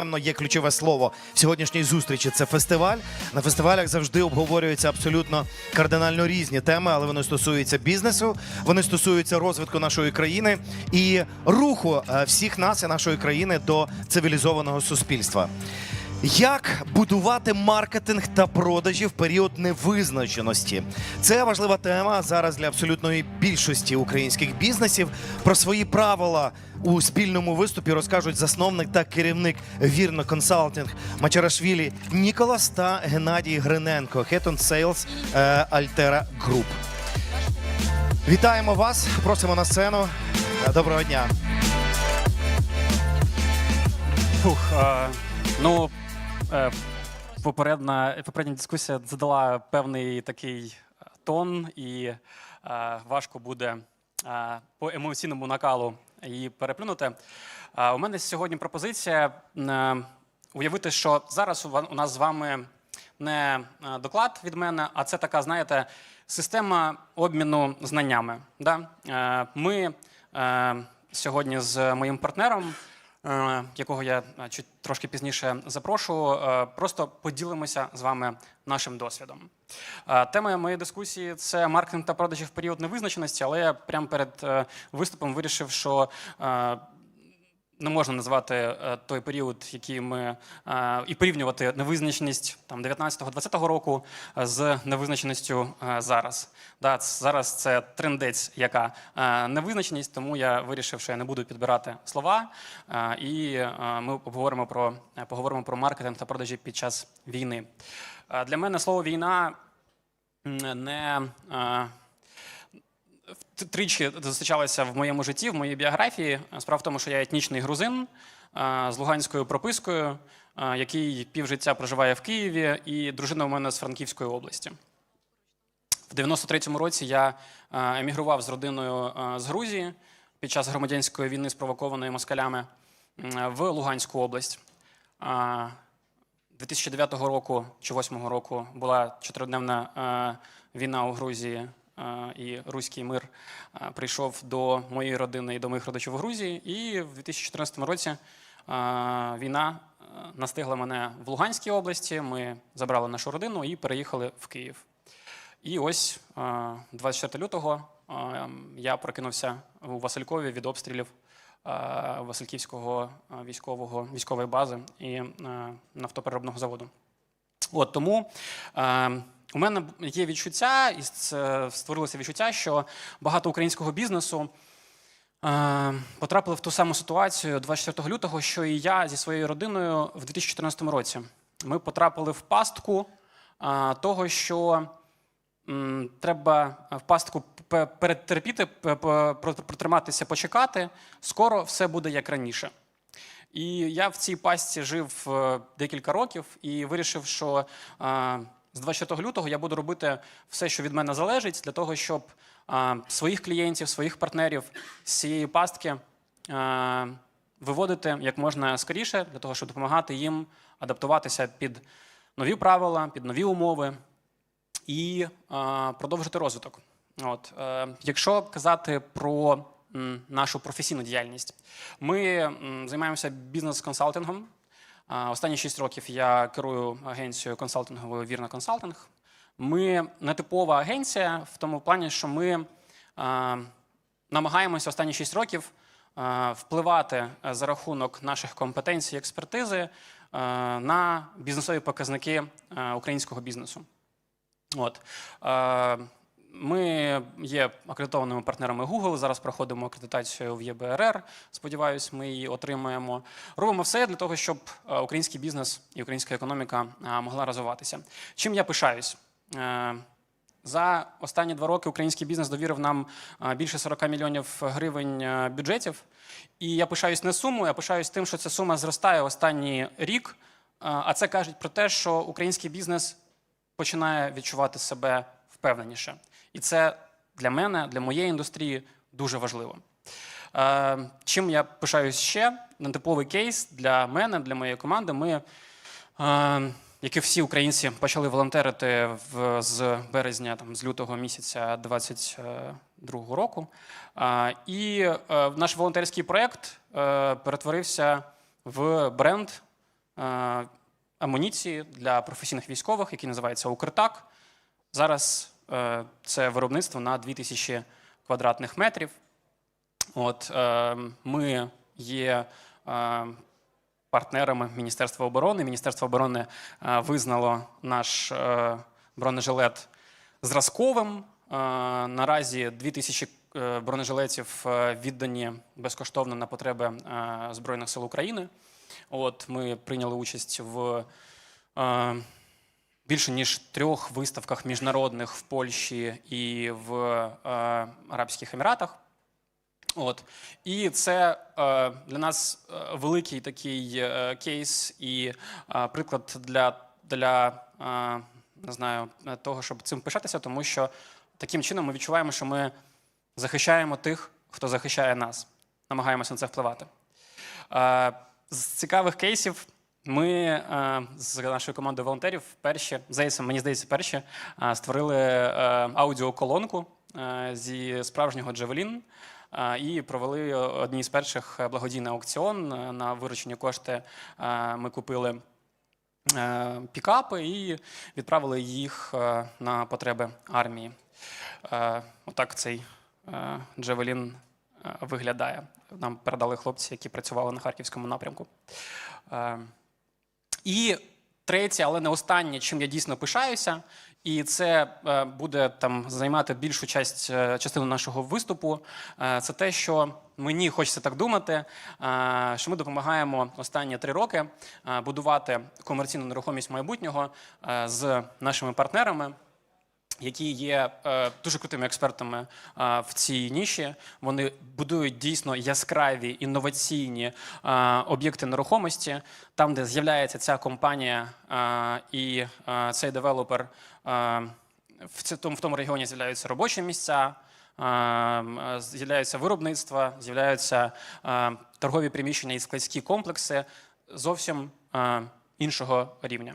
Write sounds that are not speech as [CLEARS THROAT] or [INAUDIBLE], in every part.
Певно, є ключове слово в сьогоднішній зустрічі. Це фестиваль. На фестивалях завжди обговорюються абсолютно кардинально різні теми, але вони стосуються бізнесу, вони стосуються розвитку нашої країни і руху е, всіх нас і нашої країни до цивілізованого суспільства. Як будувати маркетинг та продажі в період невизначеності? Це важлива тема зараз для абсолютної більшості українських бізнесів. Про свої правила у спільному виступі розкажуть засновник та керівник Вірно Консалтинг Мачарашвілі Ніколас та Геннадій Гриненко, Head on Sales е, Altera Group. Вітаємо вас! Просимо на сцену. Е, Доброго дня. Фух, е, ну, е, попередня, попередня дискусія задала певний такий е, тон, і е, важко буде е, по емоційному накалу її переплюнути. Е, у мене сьогодні пропозиція е, уявити, що зараз у нас з вами не е, доклад від мене, а це така, знаєте, система обміну знаннями. Да? Е, Ми е, сьогодні з моїм партнером, якого я е, чуть трошки пізніше запрошу, е, просто поділимося з вами нашим досвідом. Е, Тема моєї дискусії це маркетинг та продажі в період невизначеності, але я прямо перед е, виступом вирішив, що е, не можна назвати е, той період, який ми е, і порівнювати невизначеність там 19-20 року е, з невизначеністю зараз. Да, зараз це трендець, яка невизначеність, тому я вирішив, що я не буду підбирати слова, і ми обговоримо про поговоримо про маркетинг та продажі під час війни. Для мене слово війна не тричі зустрічалися в моєму житті, в моїй біографії. Справа в тому, що я етнічний грузин з луганською пропискою, який півжиття проживає в Києві, і дружина у мене з Франківської області. В 93-му році я емігрував з родиною з Грузії під час громадянської війни, спровокованої москалями, в Луганську область. Е, 2009 року чи 2008 року була чотиридневна війна у Грузії, і руський мир прийшов до моєї родини і до моїх родичів у Грузії. І в 2014 році війна настигла мене в Луганській області. Ми забрали нашу родину і переїхали в Київ. І ось е, 24 лютого я прокинувся у Василькові від обстрілів Васильківського військового військової бази і нафтопереробного заводу. От тому у мене є відчуття, і створилося відчуття, що багато українського бізнесу е, потрапили в ту саму ситуацію 24 лютого, що і я зі своєю родиною в 2014 році. Ми потрапили в пастку е, того, що м, треба в пастку перетерпіти, протриматися, почекати. Скоро все буде як раніше. І я в цій пастці жив е, декілька років і вирішив, що е, з 24 лютого я буду робити все, що від мене залежить, для того, щоб е, своїх клієнтів, своїх партнерів з цієї пастки е, виводити як можна скоріше, для того, щоб допомагати їм адаптуватися під нові правила, під нові умови і е, продовжити розвиток. От, е, якщо казати про нашу професійну діяльність, ми займаємося бізнес-консалтингом. Останні 6 років я керую агенцією консалтинговою Вірна Консалтинг. Ми нетипова агенція в тому плані, що ми намагаємося останні 6 років впливати за рахунок наших компетенцій і експертизи на бізнесові показники українського бізнесу. От. Ми є акредитованими партнерами Google. Зараз проходимо акредитацію в ЄБРР. Сподіваюсь, ми її отримаємо. Робимо все для того, щоб е, український бізнес і українська економіка е, могла розвиватися. Чим я пишаюсь? Е, За останні два роки український бізнес довірив нам більше 40 мільйонів гривень бюджетів. І я пишаюсь не сумою, я пишаюсь тим, що ця сума зростає останній рік. А це кажуть про те, що український бізнес починає відчувати себе впевненіше. І це для мене, для моєї індустрії дуже важливо. Е, чим я пишаюсь ще? Нетиповий кейс для мене, для моєї команди. Ми, е, як і всі українці, почали волонтерити в, з березня, там, з лютого місяця 22 року. Е, і е, наш волонтерський проєкт перетворився в бренд амуніції для професійних військових, який називається Укртак. Зараз це виробництво на 2000 квадратних метрів. От, е, ми є е, партнерами Міністерства оборони. Міністерство оборони е, визнало наш е, бронежилет зразковим. Е, наразі 2000 е, бронежилетів е, віддані безкоштовно на потреби е, Збройних сил України. От ми прийняли участь в е, більше ніж трьох виставках міжнародних в Польщі і в е, Арабських Еміратах. От і це е, для нас е, великий такий е, кейс і е, приклад для, для е, не знаю, того, щоб цим пишатися, тому що таким чином ми відчуваємо, що ми захищаємо тих, хто захищає нас, намагаємося на це впливати. Е, з цікавих кейсів ми е, з нашою командою волонтерів перші, здається, мені здається, перші е, створили е, аудіоколонку зі справжнього Джавелін і провели одні з перших благодійний аукціон. На виручені кошти ми купили пікапи і відправили їх на потреби армії. Отак цей Джавелін е, виглядає. Нам передали хлопці, які працювали на харківському напрямку. І третє, але не останнє, чим я дійсно пишаюся, і це е, буде там займати більшу часть, е, частину нашого виступу. е, Це те, що мені хочеться так думати, що ми допомагаємо останні три роки будувати комерційну нерухомість майбутнього з нашими партнерами які є е, дуже крутими експертами е, в цій ніші. Вони будують дійсно яскраві інноваційні е, об'єкти нерухомості, там, де з'являється ця компанія і цей девелопер. В цьому, в тому регіоні з'являються робочі місця. З'являються виробництва, з'являються торгові приміщення і складські комплекси зовсім іншого рівня.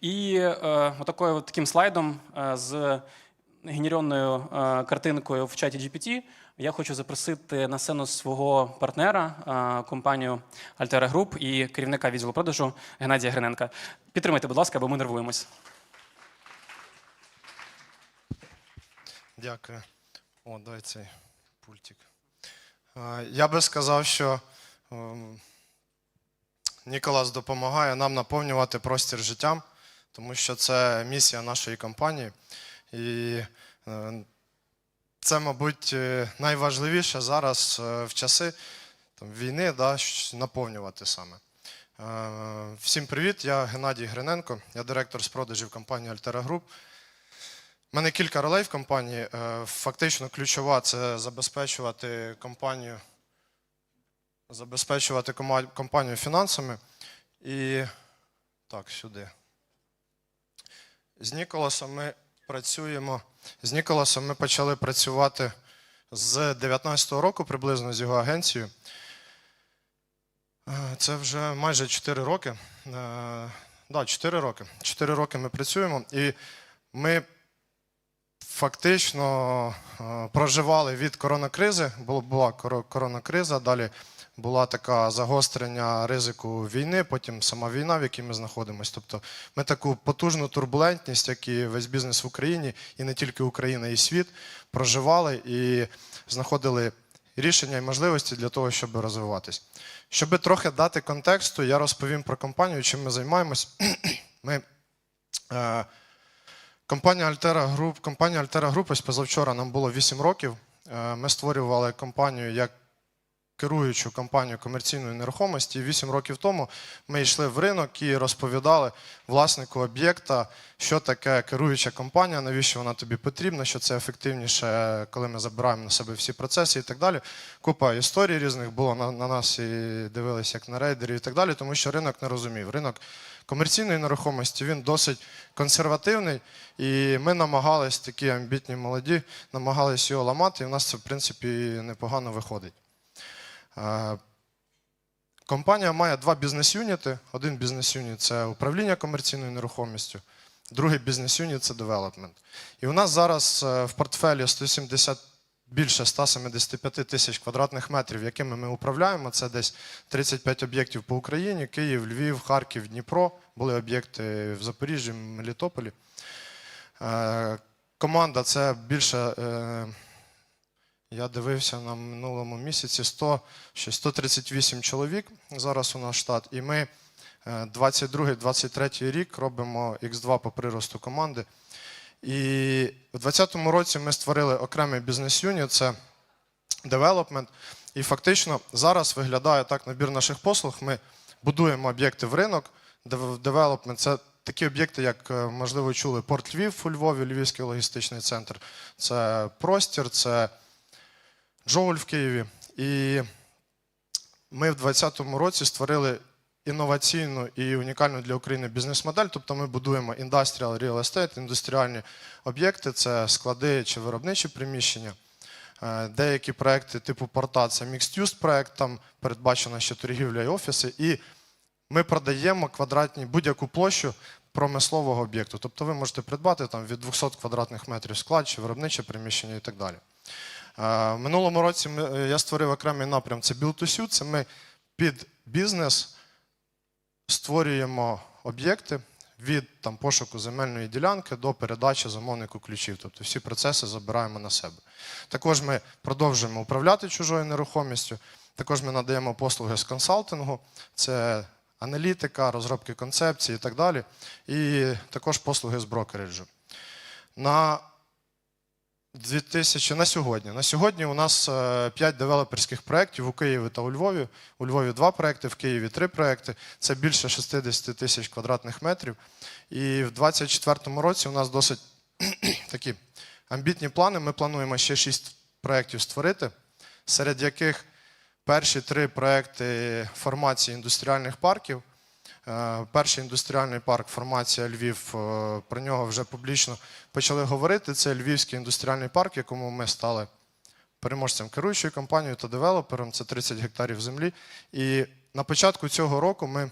І е, отакою, от таким слайдом е, з генерованою е, картинкою в чаті GPT я хочу запросити на сцену свого партнера, е, компанію Altera Group і керівника відділу продажу Геннадія Гриненка. Підтримайте, будь ласка, бо ми нервуємось. Дякую. О, дай цей пультик. Е, Я би сказав, що ем, Ніколас допомагає нам наповнювати простір життям, тому що це місія нашої компанії. І е, це, мабуть, е, найважливіше зараз е, в часи там, війни да, наповнювати саме. Всім привіт, я Геннадій Гриненко, я директор з продажів компанії Altera Group. У мене кілька ролей в компанії. Фактично ключова це забезпечувати компанію, забезпечувати компанію фінансами. І так, сюди. З Ніколасом ми працюємо. З Ніколасом ми почали працювати з 2019 року приблизно з його агенцією. Е, Це вже майже 4 роки. Так, да, 4 роки. 4 роки ми працюємо. І ми фактично е, проживали від коронакризи. Була коронакриза, далі була така загострення ризику війни, потім сама війна, в якій ми знаходимося. Тобто ми таку потужну турбулентність, як і весь бізнес в Україні, і не тільки Україна, і світ, проживали і знаходили рішення і можливості для того, щоб розвиватись. Щоб трохи дати контексту, я розповім про компанію, чим ми займаємось. [CLEARS THROAT] Ми е, Компанія Altera Group, компанія Altera Group ось позавчора нам було 8 років. Е, Ми створювали компанію як керуючу компанію комерційної нерухомості. 8 років тому ми йшли в ринок і розповідали власнику об'єкта, що таке керуюча компанія, навіщо вона тобі потрібна, що це ефективніше, коли ми забираємо на себе всі процеси і так далі. Купа історій різних було на, на нас і дивилися як на рейдерів і так далі, тому що ринок не розумів. Ринок комерційної нерухомості він досить консервативний, і ми намагались, такі амбітні молоді, намагались його ламати, і в нас це, в принципі, непогано виходить. Е, Компанія має два бізнес-юніти. Один бізнес-юніт це управління комерційною нерухомістю, другий бізнес-юніт це девелопмент. І у нас зараз е, в портфелі 170 більше 175 тисяч квадратних метрів, якими ми управляємо. Це десь 35 об'єктів по Україні: Київ, Львів, Харків, Дніпро. Були об'єкти в Запоріжжі, Мелітополі. Е, Команда це більше. Е, Я дивився на минулому місяці 100, 138 чоловік. Зараз у нас штат. І ми 22-23 рік робимо X2 по приросту команди. І у 2020 році ми створили окремий бізнес-юніт, це девелопмент. І фактично зараз виглядає так набір наших послуг. Ми будуємо об'єкти в ринок. Дев- Девелопмент це такі об'єкти, як, е, можливо, чули Порт Львів у Львові, Львівський логістичний центр. Це простір, це Джоуль в Києві. І ми в 2020 році створили інноваційну і унікальну для України бізнес-модель. Тобто ми будуємо industrial real estate, індустріальні об'єкти, це склади чи виробничі приміщення. Е, Деякі проекти типу порта це mixed-use проект, там передбачена ще торгівля і офіси. І ми продаємо квадратні будь-яку площу промислового об'єкту. Тобто ви можете придбати там від 200 квадратних метрів склад чи виробниче приміщення і так далі. Минулому році е, я створив окремий напрям це Build to Suit. Це ми під бізнес створюємо об'єкти від там, пошуку земельної ділянки до передачі замовнику ключів. Тобто всі процеси забираємо на себе. Також ми продовжуємо управляти чужою нерухомістю. Також ми надаємо послуги з консалтингу, це аналітика, розробки концепції і так далі. І також послуги з брокериджу. На 2000, на сьогодні. На сьогодні у нас 5 девелоперських проєктів у Києві та у Львові. У Львові 2 проєкти, в Києві 3 проєкти. Це більше 60 тисяч квадратних метрів. І в 2024 році у нас досить [CLEARS THROAT] такі амбітні плани. Ми плануємо ще 6 проєктів створити, серед яких перші три проєкти формації індустріальних парків. Е, Перший індустріальний парк формація Львів. е, Про нього вже публічно почали говорити. Це Львівський індустріальний парк, якому ми стали переможцем керуючою компанією та девелопером. Це 30 гектарів землі. І на початку цього року ми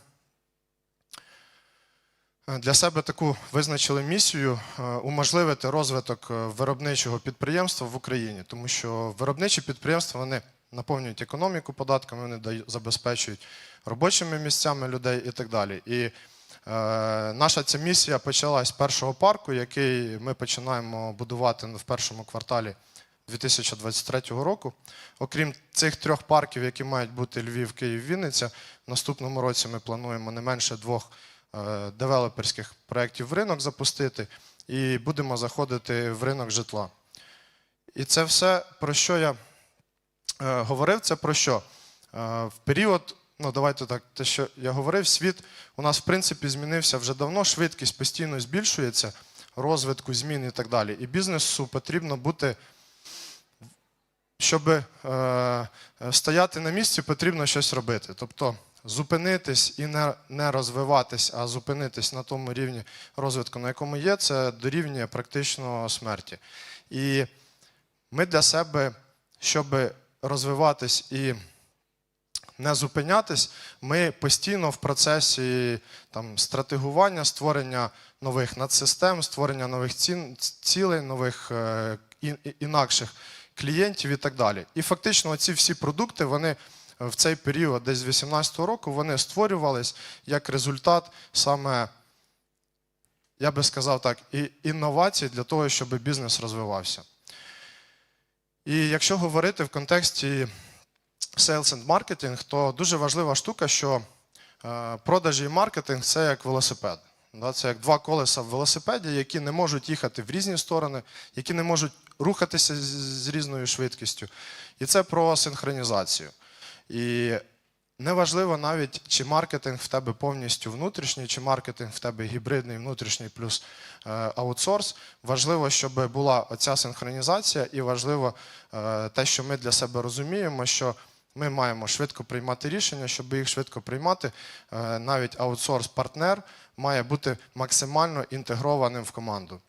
е, для себе таку визначили місію уможливити розвиток виробничого підприємства в Україні, тому що виробничі підприємства вони наповнюють економіку податками, вони забезпечують робочими місцями людей і так далі. І е, наша ця місія почалась з першого парку, який ми починаємо будувати в першому кварталі 2023 року. Окрім цих трьох парків, які мають бути Львів, Київ, Вінниця, в наступному році ми плануємо не менше двох е, девелоперських проєктів в ринок запустити і будемо заходити в ринок житла. І це все, про що я говорив, це про що? Е, в період, ну давайте так, те, що я говорив, світ у нас в принципі змінився вже давно, швидкість постійно збільшується, розвитку, змін і так далі. І бізнесу потрібно бути, щоб е, е, стояти на місці, потрібно щось робити. Тобто зупинитись і не, не розвиватись, а зупинитись на тому рівні розвитку, на якому є, це дорівнює практично смерті. І ми для себе, щоб розвиватись і не зупинятись, ми постійно в процесі там, стратегування, створення нових надсистем, створення нових цін, цілей, нових е, інакших клієнтів і так далі. І фактично ці всі продукти, вони в цей період, десь з 18-го року, вони створювались як результат саме, я би сказав так, і інновацій для того, щоб бізнес розвивався. І якщо говорити в контексті sales and marketing, то дуже важлива штука, що е, продажі і маркетинг це як велосипед. Це як два колеса в велосипеді, які не можуть їхати в різні сторони, які не можуть рухатися з- різною швидкістю. І це про синхронізацію. І неважливо навіть, чи маркетинг в тебе повністю внутрішній, чи маркетинг в тебе гібридний, внутрішній плюс е, аутсорс. Важливо, щоб була оця синхронізація, і важливо е, те, що ми для себе розуміємо, що ми маємо швидко приймати рішення, щоб їх швидко приймати. е, Навіть аутсорс-партнер має бути максимально інтегрованим в команду.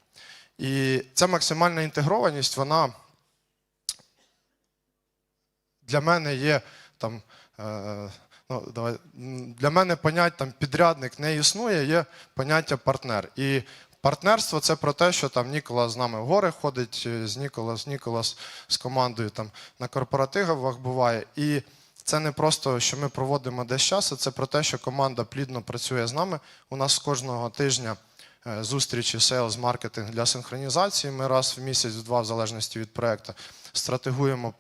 І ця максимальна інтегрованість, вона для мене є там. Е, Ну, давай, для мене понять там підрядник не існує, є поняття партнер. І Партнерство це про те, що там Ніколас з нами в гори ходить, е, з Ніколас, Ніколас з командою там на корпоративах буває. І це не просто, що ми проводимо десь час, а це про те, що команда плідно працює з нами. У нас кожного тижня е, зустрічі сейлз, маркетинг для синхронізації. Ми раз в місяць, в два, в залежності від проекту, стратегуємо,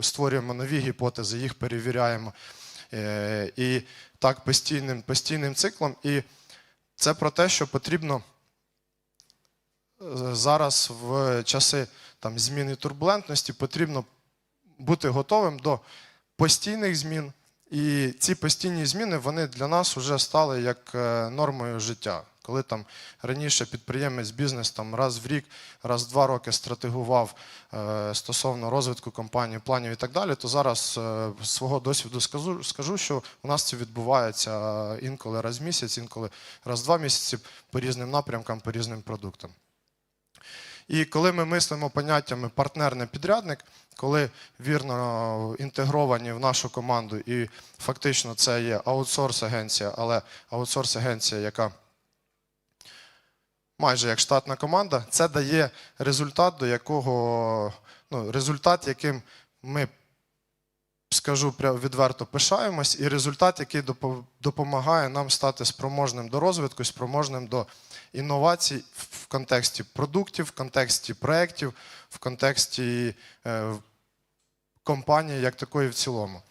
створюємо нові гіпотези, їх перевіряємо. Е, І так постійним, постійним циклом. І це про те, що потрібно е, зараз в часи там, змін і турбулентності потрібно бути готовим до постійних змін. І ці постійні зміни вони для нас вже стали як е, нормою життя. Коли там раніше підприємець бізнес там раз в рік, раз в два роки стратегував е, стосовно розвитку компанії, планів і так далі, то зараз е, з свого досвіду скажу, скажу, що у нас це відбувається інколи раз в місяць, інколи раз в два місяці по різним напрямкам, по різним продуктам. І коли ми мислимо поняттями партнерний підрядник, коли вірно інтегровані в нашу команду, і фактично це є аутсорс-агенція, але аутсорс-агенція, яка майже як штатна команда, це дає результат, до якого ну, результат, яким ми скажу відверто пишаємось, і результат, який допомагає нам стати спроможним до розвитку, спроможним до інновацій в контексті продуктів, в контексті проєктів, в контексті е, компанії як такої в цілому.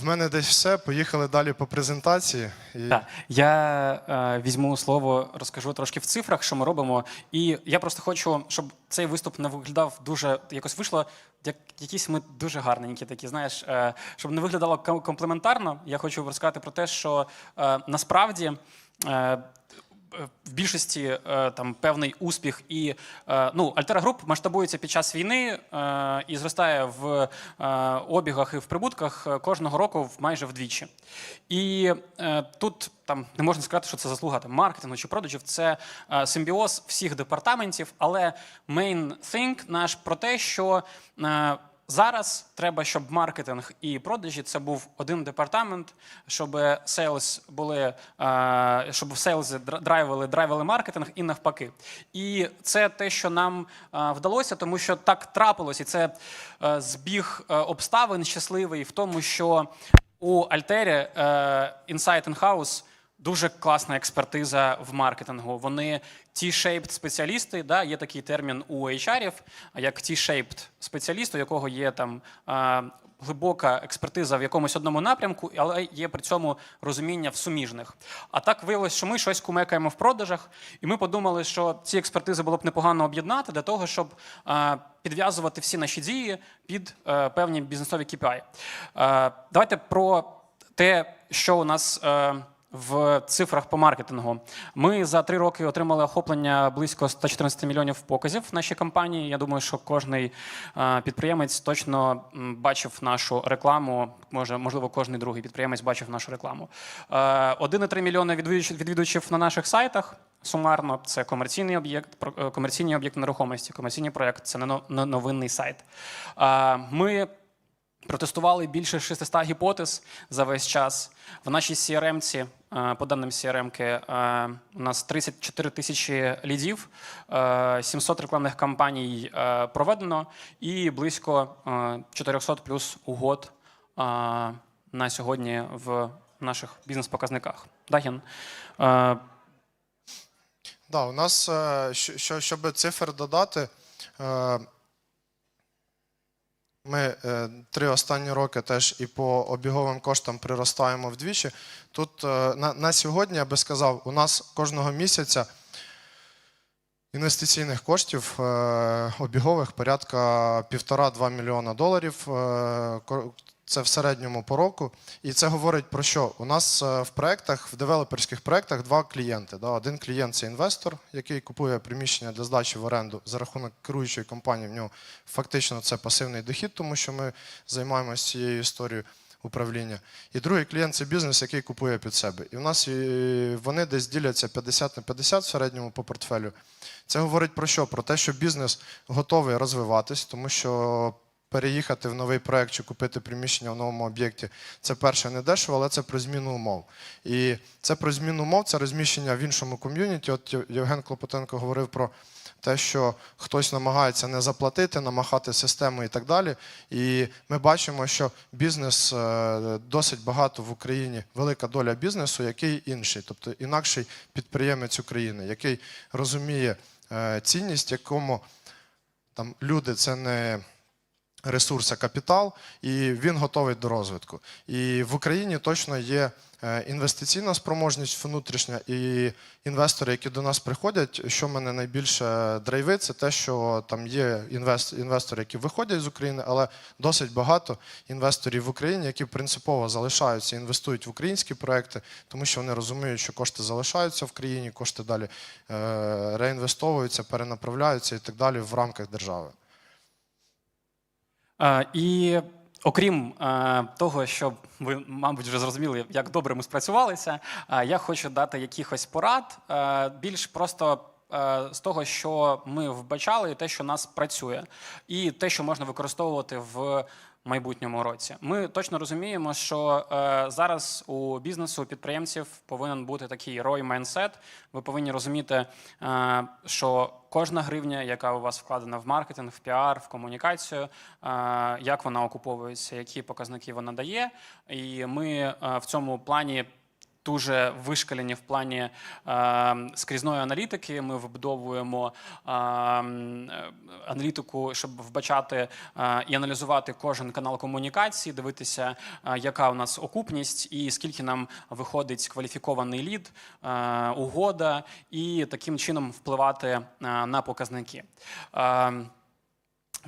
В мене десь все. Поїхали далі по презентації. І... Так, я е, візьму слово, розкажу трошки в цифрах, що ми робимо. І я просто хочу, щоб цей виступ не виглядав дуже якось вийшло, як якісь ми дуже гарненькі такі. Знаєш, е, щоб не виглядало комплементарно. Я хочу розказати про те, що е, насправді. Е, в більшості е, там певний успіх і е, ну Альтера Груп масштабується під час війни е, і зростає в е, обігах і в прибутках е, кожного року майже вдвічі. І е, тут там не можна сказати, що це заслуга там, маркетингу чи продажів. Це е, симбіоз всіх департаментів, але main thing наш про те, що е, Зараз треба, щоб маркетинг і продажі це був один департамент, щоб сейлс були, е, щоб сейлзи драйвили, драйвили маркетинг і навпаки. І це те, що нам е, вдалося, тому що так трапилось, і це е, збіг обставин щасливий в тому, що у Альтері Insight In-House Дуже класна експертиза в маркетингу. Вони T-shaped спеціалісти. Да, є такий термін у HR-ів, як T-shaped спеціаліст, у якого є там е, глибока експертиза в якомусь одному напрямку, але є при цьому розуміння в суміжних. А так виявилось, що ми щось кумекаємо в продажах, і ми подумали, що ці експертизи було б непогано об'єднати для того, щоб е, підв'язувати всі наші дії під е, певні бізнесові KPI. Е, давайте про те, що у нас. Е, в цифрах по маркетингу. Ми за три роки отримали охоплення близько 114 мільйонів показів в нашій компанії. Я думаю, що кожний е, підприємець точно бачив нашу рекламу. Може, можливо, кожний другий підприємець бачив нашу рекламу. Е, 1,3 мільйони відвідувачів, на наших сайтах. Сумарно, це комерційний об'єкт, е, комерційний об'єкт нерухомості, комерційний проєкт, це не новинний сайт. Е, Ми Протестували більше 600 гіпотез за весь час. В нашій CRM-ці, е, по даним CRM-ки, е, у нас 34 тисячі лідів, е, 700 рекламних кампаній е, проведено і близько е, 400 плюс угод е, на сьогодні в наших бізнес-показниках. Дагін. Е, Да, у нас, е, що, що- щоб цифр додати, е, ми е, три останні роки теж і по обіговим коштам приростаємо вдвічі. Тут е, на, на сьогодні, я би сказав, у нас кожного місяця інвестиційних коштів е, обігових порядка півтора-два мільйона доларів. Це в середньому по року. І це говорить про що? У нас е, в проектах, в девелоперських проектах два клієнти. Да? Один клієнт це інвестор, який купує приміщення для здачі в оренду за рахунок керуючої компанії. В нього фактично це пасивний дохід, тому що ми займаємося цією історією управління. І другий клієнт це бізнес, який купує під себе. І в нас е, вони десь діляться 50 на 50 в середньому по портфелю. Це говорить про що? Про те, що бізнес готовий розвиватись, тому що переїхати в новий проект чи купити приміщення в новому об'єкті. Це перше не дешево, але це про зміну умов. І це про зміну умов, це розміщення в іншому ком'юніті. От Євген Клопотенко говорив про те, що хтось намагається не заплатити, намахати систему і так далі. І ми бачимо, що бізнес е, досить багато в Україні, велика доля бізнесу, який інший, тобто інакший підприємець України, який розуміє е, цінність, якому там люди це не ресурс, а капітал, і він готовий до розвитку. І в Україні точно є е, інвестиційна спроможність внутрішня, і інвестори, які до нас приходять, що мене найбільше драйвить, це те, що там є інвест, інвестори, які виходять з України, але досить багато інвесторів в Україні, які принципово залишаються, інвестують в українські проекти, тому що вони розуміють, що кошти залишаються в країні, кошти далі е, реінвестовуються, перенаправляються і так далі в рамках держави. І окрім того, що ви, мабуть, вже зрозуміли, як добре ми спрацювалися, я хочу дати якихось порад, більш просто. З того, що ми вбачали, і те, що нас працює, і те, що можна використовувати в майбутньому році. Ми точно розуміємо, що е, зараз у бізнесу, у підприємців повинен бути такий рой майнсет. Ви повинні розуміти, е, що кожна гривня, яка у вас вкладена в маркетинг, в піар, в комунікацію, е, як вона окуповується, які показники вона дає. І ми е, в цьому плані. Дуже вишкалені в плані е, скрізної аналітики. Ми вбудовуємо е, е, аналітику, щоб вбачати е, і аналізувати кожен канал комунікації, дивитися, е, яка у нас окупність і скільки нам виходить кваліфікований лід, е, угода, і таким чином впливати е, на показники. Е,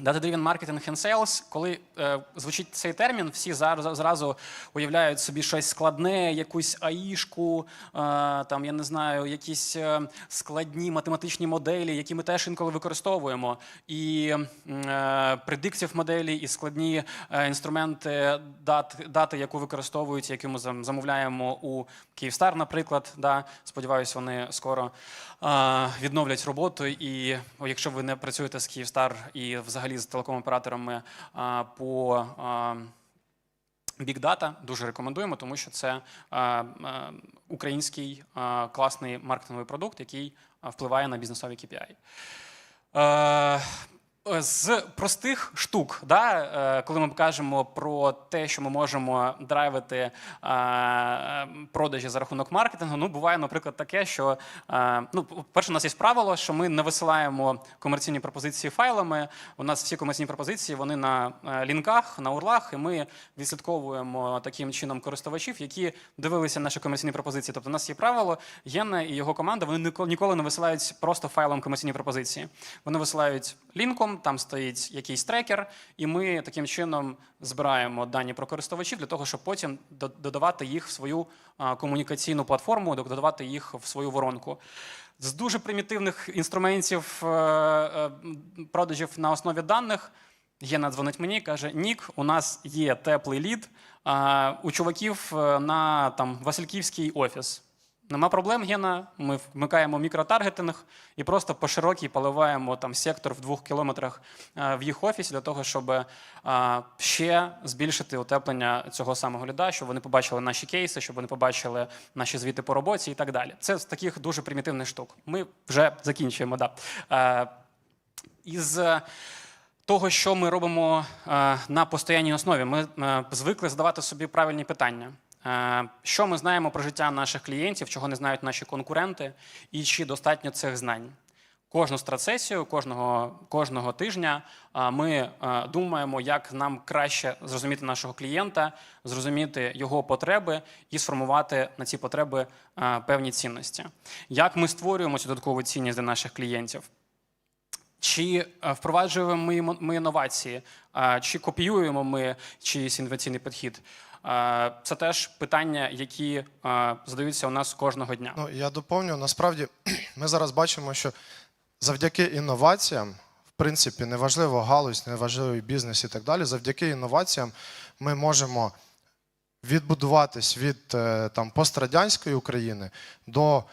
Data-driven marketing and sales, коли е, звучить цей термін, всі зараз зразу уявляють собі щось складне, якусь аїшку, е, там я не знаю, якісь е, складні математичні моделі, які ми теж інколи використовуємо, і е, предиктив моделі, і складні е, інструменти дат, дати, яку використовують, які ми замовляємо у Київстар, наприклад. Да, сподіваюся, вони скоро е, відновлять роботу. І якщо ви не працюєте з Київстар і взагалі з телеком-операторами е, по е, Big Data, дуже рекомендуємо, тому що це е, е, український е, класний маркетинговий продукт, який е, впливає на бізнесові KPI. З простих штук, да, е, коли ми кажемо про те, що ми можемо драйвити е, продажі за рахунок маркетингу, ну буває, наприклад, таке, що е, ну, перше, у нас є правило, що ми не висилаємо комерційні пропозиції файлами. У нас всі комерційні пропозиції вони на лінках, на урлах, і ми відслідковуємо таким чином користувачів, які дивилися наші комерційні пропозиції. Тобто, у нас є правило, Єна і його команда вони ніко- ніколи не висилають просто файлом комерційні пропозиції. Вони висилають лінком, там стоїть якийсь трекер, і ми таким чином збираємо дані про користувачів для того, щоб потім додавати їх в свою комунікаційну платформу, додавати їх в свою воронку. З дуже примітивних інструментів е, е, продажів на основі даних. Гена дзвонить мені, каже: Нік, у нас є теплий лід у чуваків е, на там Васильківський офіс. Нема проблем, Гена. Ми вмикаємо мікротаргетинг і просто по широкій поливаємо там сектор в двох кілометрах е, в їх офісі для того, щоб е, ще збільшити утеплення цього самого ліда, щоб вони побачили наші кейси, щоб вони побачили наші звіти по роботі і так далі. Це з таких дуже примітивних штук. Ми вже закінчуємо. Да. Е, Із того, що ми робимо на постоянній основі, ми звикли задавати собі правильні питання. Е, Що ми знаємо про життя наших клієнтів, чого не знають наші конкуренти, і чи достатньо цих знань? Кожну страцесію, кожного, кожного тижня а, ми е, думаємо, як нам краще зрозуміти нашого клієнта, зрозуміти його потреби і сформувати на ці потреби е, певні цінності. Як ми створюємо цю додаткову цінність для наших клієнтів? Чи е, впроваджуємо ми, інновації, е, чи копіюємо ми чийсь інноваційний підхід? Е, Це теж питання, які е, задаються у нас кожного дня. Ну, я доповню. Насправді, [CLEARS THROAT] ми зараз бачимо, що завдяки інноваціям, в принципі, неважливо галузь, неважливий бізнес і так далі, завдяки інноваціям ми можемо відбудуватись від е, там, пострадянської України до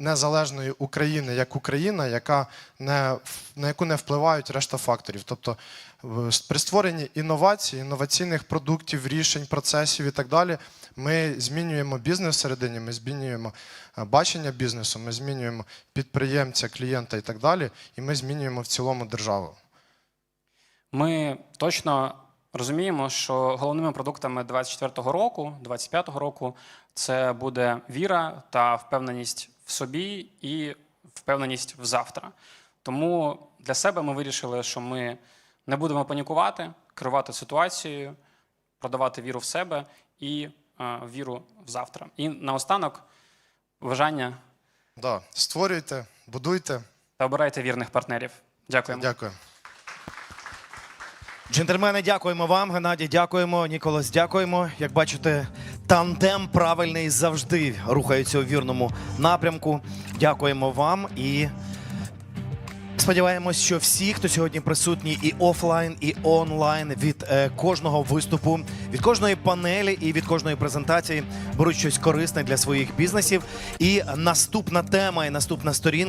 незалежної України як Україна, яка не, на яку не впливають решта факторів. Тобто при створенні інновацій, інноваційних продуктів, рішень, процесів і так далі, ми змінюємо бізнес всередині, ми змінюємо е, бачення бізнесу, ми змінюємо підприємця, клієнта і так далі, і ми змінюємо в цілому державу. Ми точно розуміємо, що головними продуктами 24-го року, 25-го року, це буде віра та впевненість в собі і впевненість в завтра. Тому для себе ми вирішили, що ми не будемо панікувати, керувати ситуацією, продавати віру в себе і е, віру в завтра. І наостанок бажання Да. Створюйте, будуйте. та обирайте вірних партнерів. Дякуємо. Дякую. Джентльмени, дякуємо вам. Геннадій, дякуємо. Ніколас, дякуємо. Як бачите, тандем правильний завжди рухається у вірному напрямку. Дякуємо вам і. Сподіваємось, що всі, хто сьогодні присутні і офлайн, і онлайн, від е, кожного виступу, від кожної панелі і від кожної презентації беруть щось корисне для своїх бізнесів. І наступна тема і наступна сторінка.